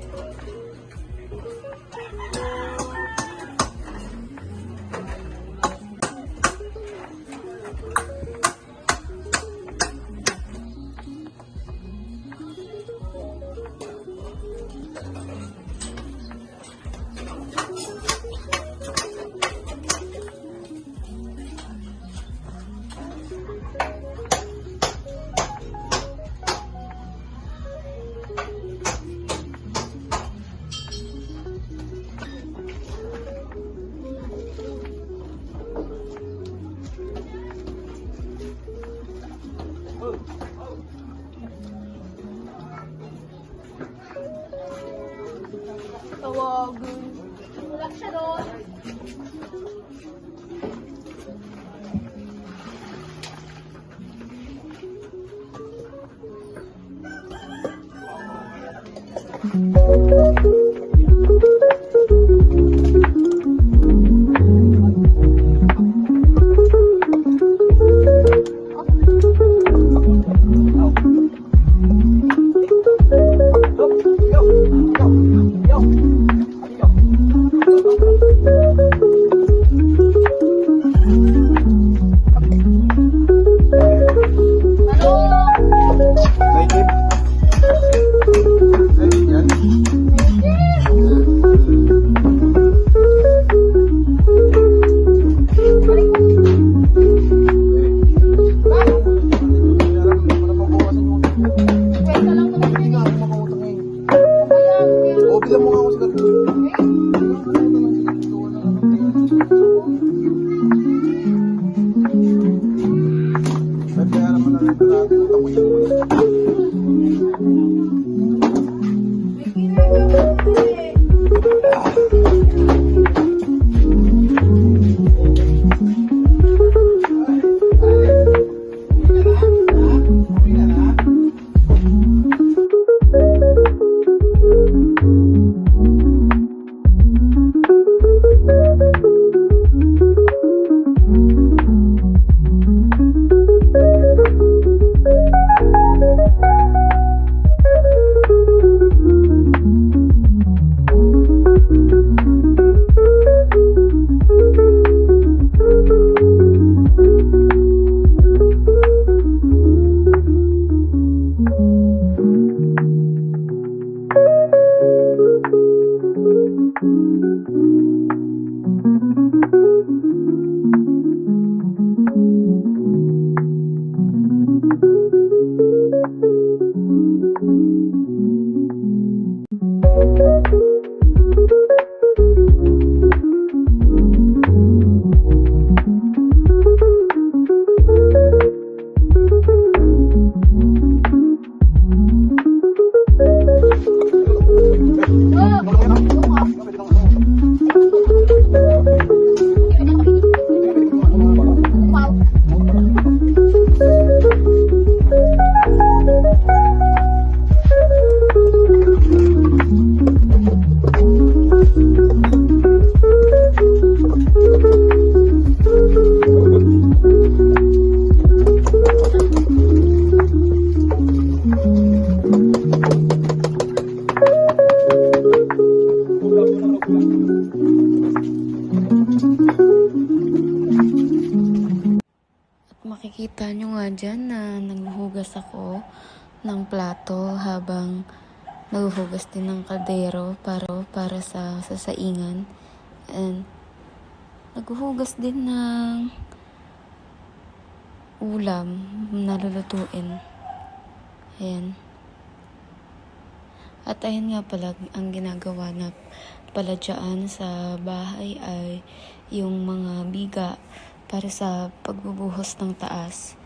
Thank you. ako ng plato habang naghuhugas din ng kaldero para, para sa sasaingan. And naghuhugas din ng ulam na lulutuin. Ayan. At ayun nga pala, ang ginagawa na pala sa bahay ay yung mga biga para sa pagbubuhos ng taas.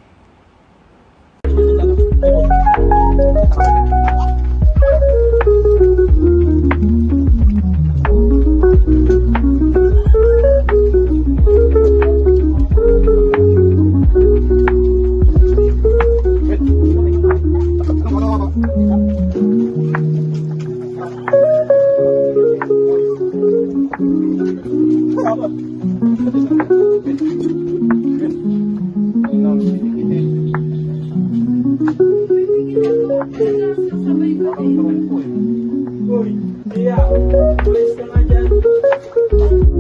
Thank you. Thank you.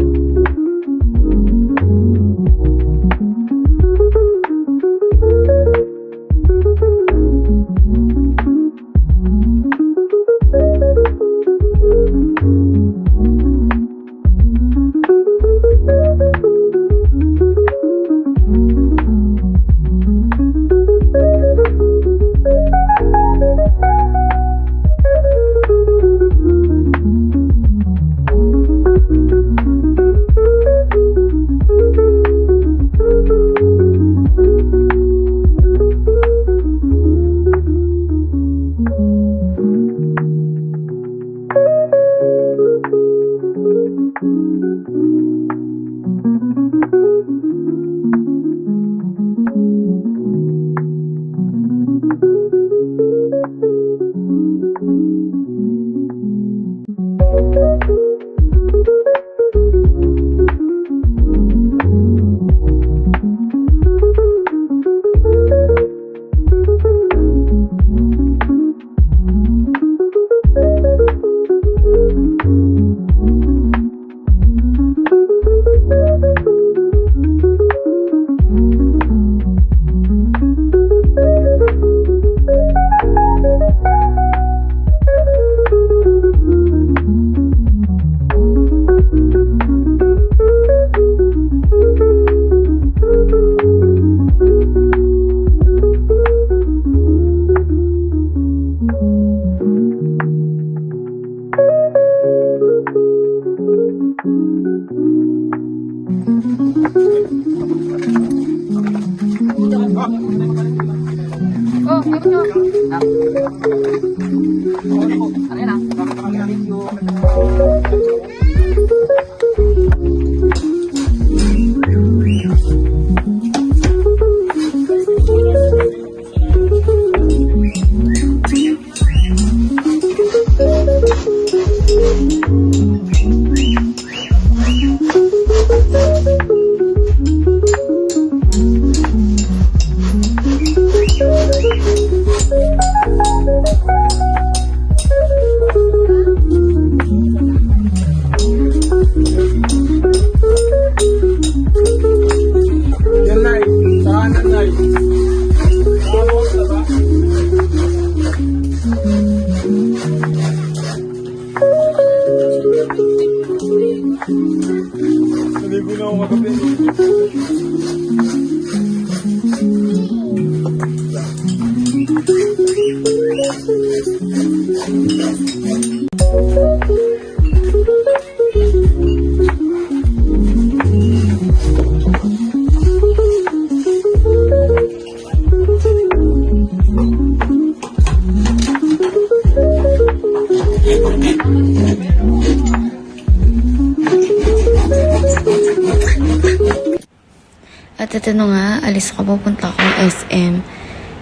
At na nga, alis ako, pupunta akong SM.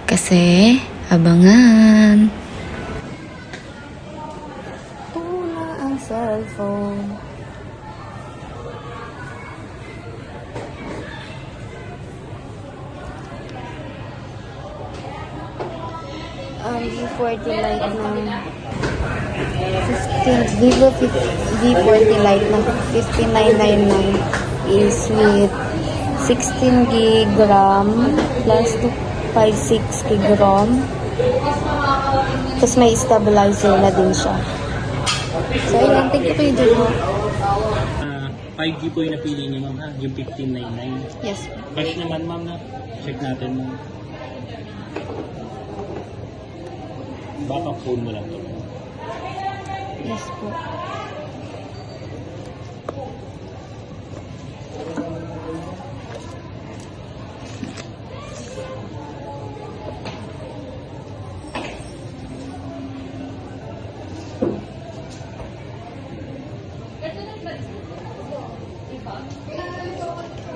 Kasi, abangan. Tula ang cellphone. Um, V40 Lite na 15, Vivo 50 V40 Lite na 5999 is with 16 gig RAM plus 256 gig ROM. Tapos may stabilizer na din siya. So, yun. Thank you po yung mo. Ah, 5G po yung napili niyo ma'am ha, yung 1599. Yes. Cash naman ma'am na, check natin ma'am. Baka phone mo lang to. Yes po.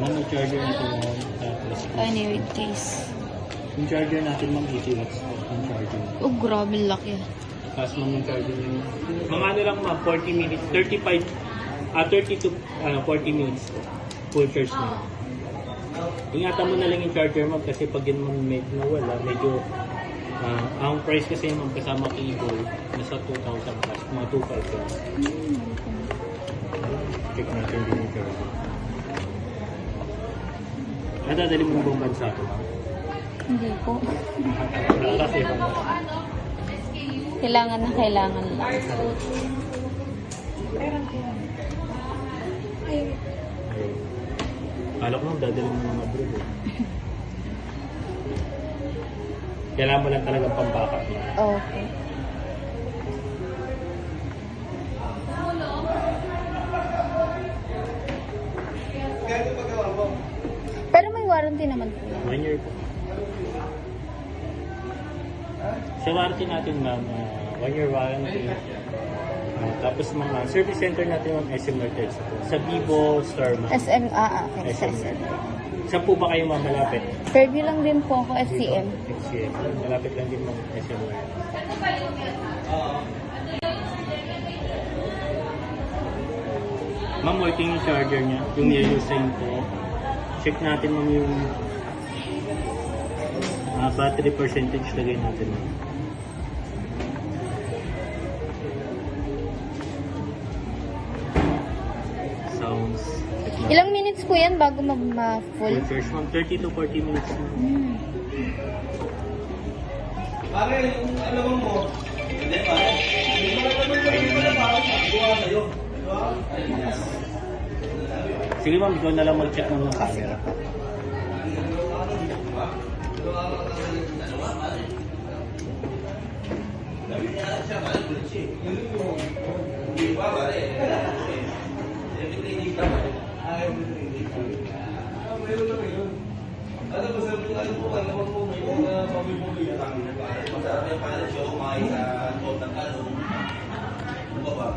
Ma'am, yung charger natin ma'am, tapos Anyway, case. yung charger natin ma'am, 80 watts po yung charger. Oh, grabe laki. Tapos ma'am yung charger niyo. Mga ano lang ma'am, 40 minutes, 35, ah 32, ano, 40 minutes po. Full charge na. Ingatan mo na lang yung charger ma'am kasi pag yun ma'am medyo nawala, medyo Ah, ang price kasi ma'am kasama cable, nasa 2,000 plus, mga 2,500 plus. Check natin din yung charger. Nadadali mo bang bansa ito? Hindi po. Kasi ibang Kailangan na kailangan lang. Kala ko nang dadali mo ng abroad eh. Kailangan mo lang talagang pambackup na. Okay. May warranty naman po yan. One year po. Sa warranty natin ma'am, uh, one year warranty. Ah, tapos mga service center natin yung SM Nortex po. Sa Vivo Store ma'am. SM, ah, ah, okay. SM. SM. Saan po ba kayo ma'am malapit? Fairview lang din po ako, FCM. FCM. Malapit lang din ma'am SM Nortex. Ma'am, working yung charger niya. Yung niluse sa ko. Check natin ma'am yung ah, battery percentage lagay natin ma'am. Sounds. Ilang minutes po yan bago mag-full? Full charge ma'am. 30 to 40 minutes. Hmm. Pare, yung alam mo, hindi pare. Hindi mo naman naman pala pare, gawa sa'yo. Di ba? Sige ma'am, ikaw na lang mag-check ng camera. Ano ba sabi ko, ano po, ano po, may mga pabibuli na kami. Masarap yung pare, siya kumain sa loob ng kalong. Ano ba ba?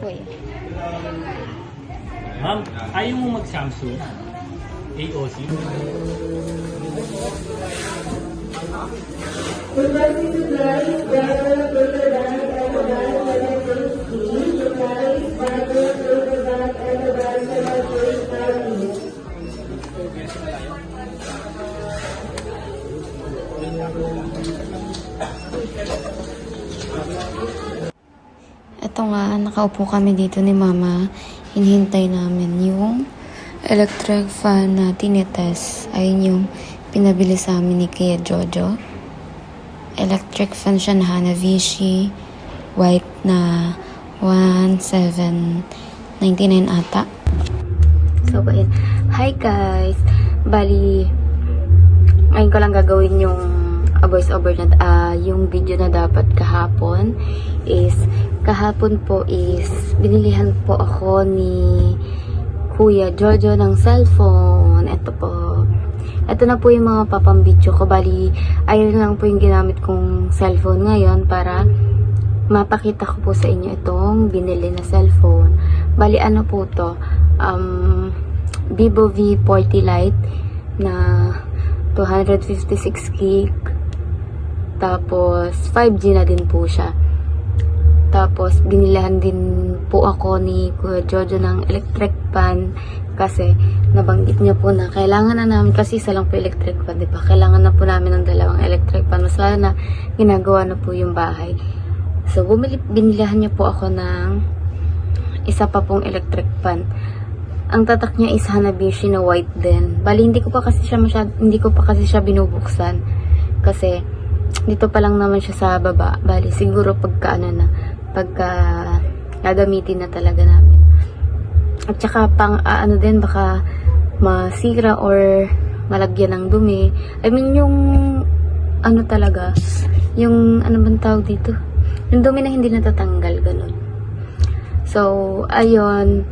Uy. Ma'am, ayaw mo mag-Samsung? AOC? Ito nga, nakaupo kami dito ni Mama. Hinihintay namin yung electric fan na tinitest. Ayun yung pinabili sa amin ni Kuya Jojo. Electric fan siya na Hanabishi. White na 1,799 ata. So, ayun. Hi guys! Bali, ngayon ko lang gagawin yung uh, voice over na ah, yung video na dapat kahapon is kahapon po is binilihan po ako ni Kuya Jojo ng cellphone. Ito po. Ito na po yung mga papambidyo ko. Bali, ayun lang po yung ginamit kong cellphone ngayon para mapakita ko po sa inyo itong binili na cellphone. Bali, ano po to? Um, Vivo V40 Lite na 256 gig. Tapos, 5G na din po siya. Tapos, binilahan din po ako ni Kuya Jojo ng electric fan kasi nabanggit niya po na kailangan na namin, kasi isa lang po electric fan, di ba? Kailangan na po namin ng dalawang electric fan. Mas lalo na ginagawa na po yung bahay. So, bumili, binilahan niya po ako ng isa pa pong electric fan. Ang tatak niya is Hanabishi na white din. Bali, hindi ko pa kasi siya masyad, hindi ko pa kasi siya binubuksan. Kasi, dito pa lang naman siya sa baba. Bali, siguro pagka ano na, pagka gagamitin na talaga namin. At saka pang ah, ano din, baka masira or malagyan ng dumi. I mean, yung ano talaga, yung ano bang tawag dito? Yung dumi na hindi natatanggal, ganun. So, ayun.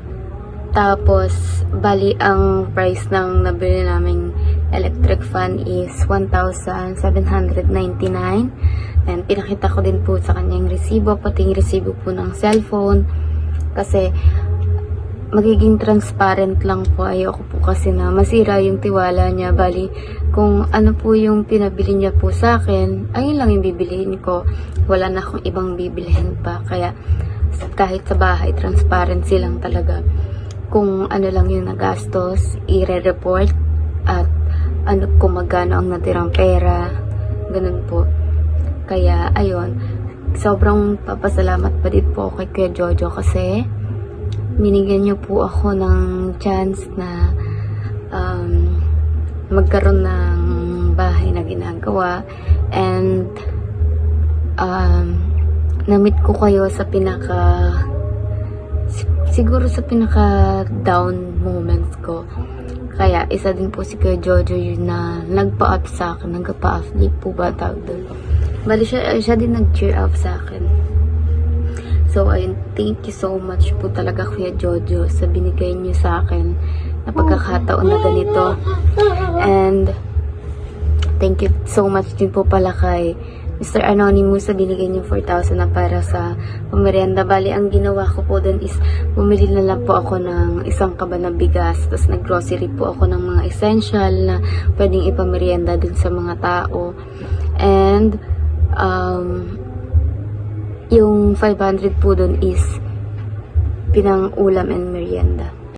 Tapos, bali ang price ng nabili naming electric fan is 1,799. And pinakita ko din po sa kanya yung resibo, pati yung resibo po ng cellphone. Kasi, magiging transparent lang po. Ayoko po kasi na masira yung tiwala niya. Bali, kung ano po yung pinabili niya po sa akin, ayun lang yung bibilihin ko. Wala na akong ibang bibilihin pa. Kaya, kahit sa bahay, transparency lang talaga. Kung ano lang yung nagastos, i-report at ano kung magkano ang natirang pera. Ganun po. Kaya, ayun. sobrang papasalamat pa din po kay Kuya Jojo kasi binigyan niyo po ako ng chance na um, magkaroon ng bahay na ginagawa and um, namit ko kayo sa pinaka si- siguro sa pinaka down moments ko kaya isa din po si Kuya Jojo yun na nagpa-up sa akin nagpa-uplift po ba tawag doon bali siya, siya din nag-cheer up sa akin so ayun thank you so much po talaga Kuya Jojo sa binigay niyo sa akin na pagkakataon na ganito and Thank you so much din po pala kay Mr. Anonymous sa binigay niyo 4,000 na para sa pamerienda. Bali, ang ginawa ko po dun is bumili na lang po ako ng isang kaba ng bigas. Tapos nag-grocery po ako ng mga essential na pwedeng ipamerienda dun sa mga tao. And, um, yung 500 po dun is pinang ulam and merienda.